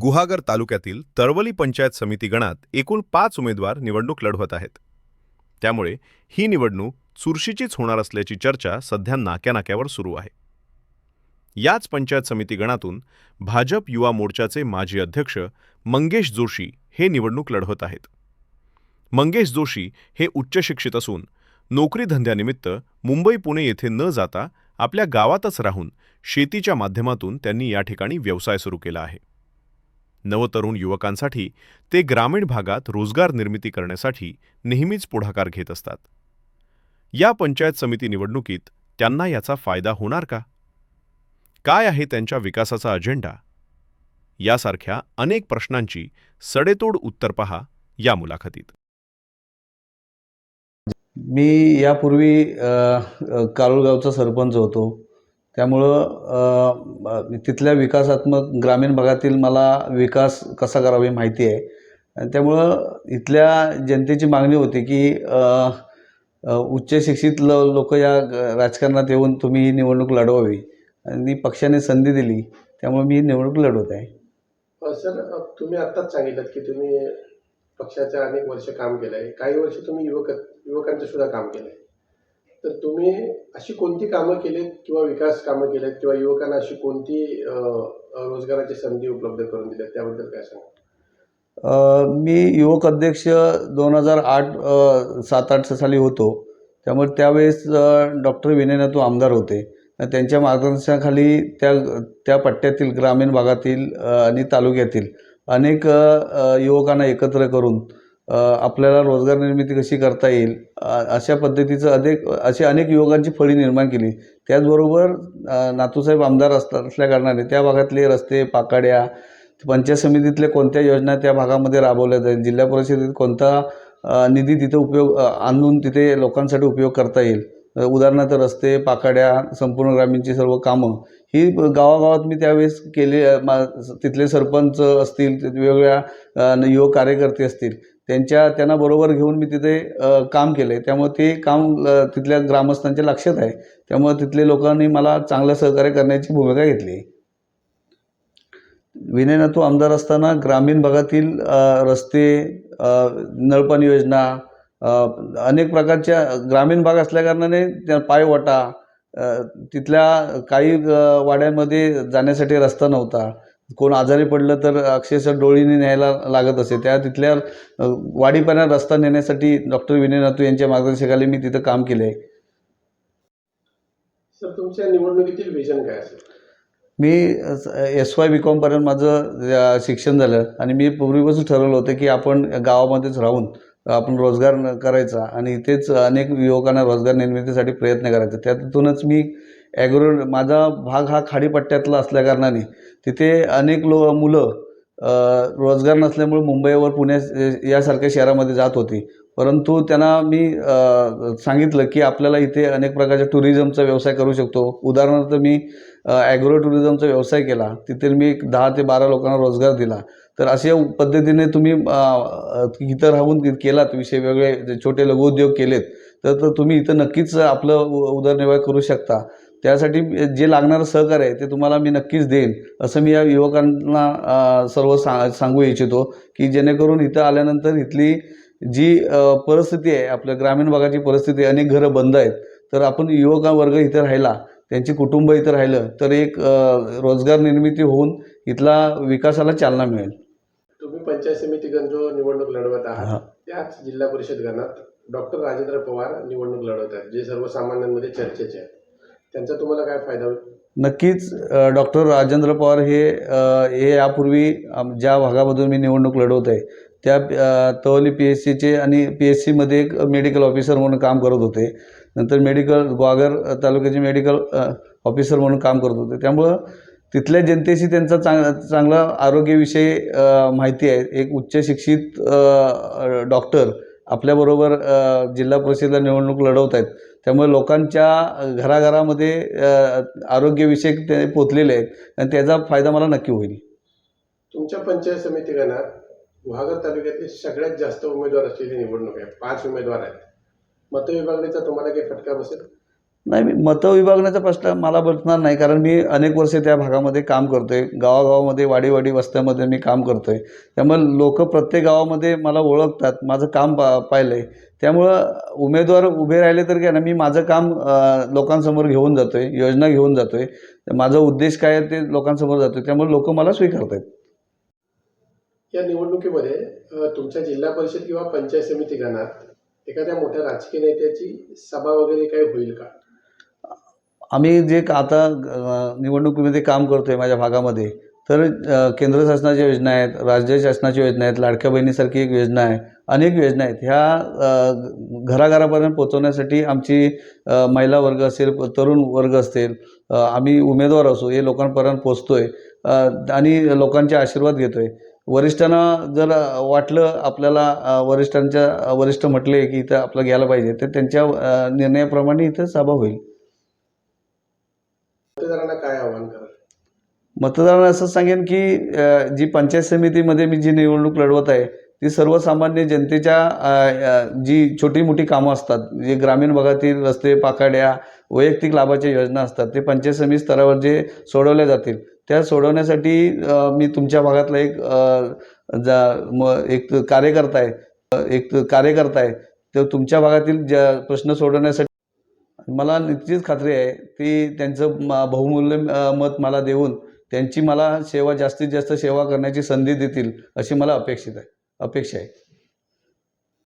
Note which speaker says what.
Speaker 1: गुहागर तालुक्यातील तरवली पंचायत समिती गणात एकूण पाच उमेदवार निवडणूक लढवत आहेत. त्यामुळे ही निवडणूक चुरशीचीच होणार असल्याची चर्चा सध्या नाक्यानाक्यावर सुरू आहे. याच पंचायत समिती गणातून भाजप युवा मोर्चाचे माजी अध्यक्ष मंगेश जोशी हे निवडणूक लढवत आहेत. मंगेश जोशी हे उच्च शिक्षित असून नोकरी धंद्यानिमित्त मुंबई पुणे येथे न जाता आपल्या गावातच राहून शेतीच्या माध्यमातून त्यांनी या ठिकाणी व्यवसाय सुरू केला आहे. नवतरुण युवकांसाठी ते ग्रामीण भागात रोजगार निर्मिती करण्यासाठी नेहमीच पुढाकार घेत असतात. या पंचायत समिती निवडणुकीत त्यांना याचा फायदा होणार का? काय आहे त्यांच्या विकासाचा अजेंडा? यासारख्या अनेक प्रश्नांची सडेतोड उत्तर पहा या मुलाखतीत.
Speaker 2: मी यापूर्वी अ, कारुळगावचा सरपंच होतो. त्यामुळं तिथल्या विकासात्मक ग्रामीण भागातील मला विकास कसा करावा हे माहिती आहे. आणि त्यामुळं इथल्या जनतेची मागणी होती की उच्च शिक्षित ल लोक या ग- राजकारणात येऊन तुम्ही ही निवडणूक लढवावी. आणि पक्षाने संधी दिली त्यामुळे मी ही निवडणूक लढवत आहे.
Speaker 3: सर तुम्ही आत्ताच सांगितलं की तुम्ही पक्षाच्या अनेक वर्ष काम केलं आहे काही वर्ष तुम्ही युवक युवकांचं सुद्धा काम केलं आहे तर तुम्ही अशी कोणती कामं केलीत किंवा विकास कामं केलेत किंवा युवकांना अशी कोणती रोजगाराची संधी उपलब्ध करून दिल्या त्याबद्दल काय सांगा
Speaker 2: मी युवक अध्यक्ष दोन हजार आठ सात आठ साली होतो. त्यामुळे त्यावेळेस डॉक्टर विनय नातू आमदार होते. त्यांच्या मार्गदर्शनाखाली त्या त्या पट्ट्यातील ग्रामीण भागातील आणि तालुक्यातील अनेक युवकांना एकत्र करून आपल्याला रोजगार निर्मिती कशी करता येईल? अशा पद्धतीचं अनेक असे अनेक युवकांची फळी निर्माण केली. त्याचबरोबर नातूसाहेब आमदार असता असल्या कारणाने त्या भागातले रस्ते पाकाड्या पंचायत समितीतल्या कोणत्या योजना त्या भागामध्ये राबवल्या जाईल? जिल्हा परिषदेत कोणता निधी तिथे उपयोग आणून तिथे लोकांसाठी उपयोग करता येईल? उदाहरणार्थ रस्ते पाकाड्या संपूर्ण ग्रामीणची सर्व कामं. ही गावागावात मी त्यावेळेस केले मा तिथले सरपंच असतील वेगवेगळ्या न- युवक कार्यकर्ते असतील. त्यांच्या त्यांना बरोबर घेऊन मी तिथे काम केलं आहे त्यामुळे ते काम तिथल्या ग्रामस्थांच्या लक्षात आहे. त्यामुळे तिथले लोकांनी मला चांगलं सहकार्य करण्याची भूमिका घेतली. आहे विनय नातू आमदार असताना ग्रामीण भागातील रस्ते नळपाणी योजना अनेक प्रकारच्या ग्रामीण भाग असल्याकारणाने त्या पायवाटा तिथल्या काही वाड्यांमध्ये जाण्यासाठी रस्ता नव्हता. कोण आजारी पडलं तर अक्षरशः डोळीने न्यायला लागत असे. त्या तिथल्या अ, वाडीपाण्यात रस्ता नेण्यासाठी डॉक्टर विनय नातू यांच्या मार्गदर्शनाखाली मी तिथं काम केलं आहे.
Speaker 3: सर तुमच्या निवडणुकीतील विजन काय असेल?
Speaker 2: मी एस वाय बी कॉमपर्यंत माझं शिक्षण झालं आणि मी पूर्वीपासून ठरवलं होतं की आपण गावामध्येच राहून आपण रोजगार करायचा आणि इथेच अनेक युवकांना रोजगार निर्मितीसाठी प्रयत्न करायचा. त्यातूनच मी ॲग्रो माझा भाग हा खाडीपट्ट्यातला असल्याकारणाने तिथे अनेक लो मुलं रोजगार नसल्यामुळे मुंबईवर पुण्या यासारख्या शहरामध्ये जात होती. परंतु त्यांना मी सांगितलं की आपल्याला इथे अनेक प्रकारच्या टुरिझमचा व्यवसाय करू शकतो. उदाहरणार्थ मी ॲग्रो टुरिझमचा व्यवसाय केला. तिथे मी एक दहा ते बारा लोकांना रोजगार दिला. तर अशा पद्धतीने तुम्ही इथं राहून केलात विषय वेगळे छोटे लघुउद्योग केलेत. तर तर तुम्ही इथं नक्कीच आपलं उ- उदरनिर्वाह करू शकता. त्यासाठी जे लागणारं सहकार्य आहे ते तुम्हाला मी नक्कीच देईन. असं मी या युवकांना सर्व सा सांगू इच्छितो की जेणेकरून इथं आल्यानंतर इथली जी परिस्थिती आहे आपल्या ग्रामीण भागाची परिस्थिती अनेक घरं बंद आहेत तर आपण युवक वर्ग इथं राहिला त्यांची कुटुंब इथं राहिलं तर एक रोजगार निर्मिती होऊन इथला विकासाला चालना मिळेल.
Speaker 3: तुम्ही पंचायत समिती जो निवडणूक लढवत. आहात त्याच जिल्हा परिषद गणात डॉक्टर राजेंद्र पवार निवडणूक लढवत आहेत जे सर्वसामान्यांमध्ये चर्चेचे आहेत. त्यांचा तुम्हाला काय फायदा होईल?
Speaker 2: नक्कीच डॉक्टर राजेंद्र पवार हे हे यापूर्वी ज्या भागामधून मी निवडणूक लढवत आहे त्या तवली पी एस सीचे आणि पी एस सीमध्ये एक मेडिकल ऑफिसर म्हणून काम करत होते. नंतर मेडिकल ग्वागर तालुक्याचे मेडिकल ऑफिसर म्हणून काम करत होते. त्यामुळं तिथल्या जनतेशी त्यांचा चांग चांगला आरोग्यविषयी माहिती आहे. एक उच्च शिक्षित डॉक्टर आपल्याबरोबर जिल्हा परिषदेला निवडणूक लढवत आहेत त्यामुळे लोकांच्या घराघरामध्ये आरोग्यविषयक ते पोचलेले आहेत. आणि त्याचा फायदा मला नक्की होईल.
Speaker 3: तुमच्या पंचायत समिती गणात गुहागर तालुक्यातली सगळ्यात जास्त उमेदवार असलेली निवडणूक आहे. पाच उमेदवार आहेत. मतविभागणीचा तुम्हाला काही फटका बसेल?
Speaker 2: नाही मी मतं विभागण्याचा प्रश्न मला बसणार नाही. कारण मी अनेक वर्षे त्या भागामध्ये काम करतोय. गावागावामध्ये वाडीवाडी वस्त्यामध्ये मी काम करतोय. त्यामुळे लोक प्रत्येक गावामध्ये मला ओळखतात. माझं काम पा पाहिलं आहे त्यामुळं उमेदवार उभे राहिले तर काय ना मी माझं काम लोकांसमोर घेऊन जातोय योजना घेऊन जातोय. माझा उद्देश काय आहे ते लोकांसमोर जातोय त्यामुळे लोक मला स्वीकारत आहेत
Speaker 3: या निवडणुकीमध्ये तुमच्या जिल्हा परिषद किंवा पंचायत समिती गणात एखाद्या मोठ्या राजकीय नेत्याची सभा वगैरे काही होईल का?
Speaker 2: आम्ही जे क- आता निवडणुकीमध्ये काम करतोय माझ्या भागामध्ये तर केंद्र शासनाच्या योजना आहेत राज्य शासनाच्या योजना आहेत लाडक्या बहिणीसारखी एक योजना आहे अनेक योजना आहेत. ह्या घराघरापर्यंत पोहोचवण्यासाठी आमची महिला वर्ग असेल तरुण वर्ग असतील आम्ही उमेदवार असो हे लोकांपर्यंत पोचतो आहे आणि लोकांचे आशीर्वाद घेतो आहे वरिष्ठांना जर वाटलं आपल्याला वरिष्ठांच्या वरिष्ठ म्हटले की इथं आपलं घ्यायला पाहिजे तर त्यांच्या निर्णयाप्रमाणे इथं सभा होईल.
Speaker 3: मतदारांना काय आव्हान
Speaker 2: मतदारांना असं सांगेन की जी पंचायत समितीमध्ये मी जी निवडणूक लढवत आहे ती सर्वसामान्य जनतेच्या जी छोटी मोठी कामं असतात जे ग्रामीण भागातील रस्ते पाकाड्या वैयक्तिक लाभाच्या योजना असतात ते पंचायत समिती स्तरावर जे सोडवल्या जातील त्या सोडवण्यासाठी मी तुमच्या भागातला एक जा म एक कार्यकर्ता आहे एक कार्यकर्ता आहे तर तुमच्या भागातील ज्या प्रश्न सोडवण्यासाठी मला निश्चित खात्री आहे की त्यांचं म बहुमूल्य मत मला देऊन त्यांची मला सेवा जास्तीत जास्त सेवा करण्याची संधी देतील अशी मला अपेक्षित आहे अपेक्षा आहे.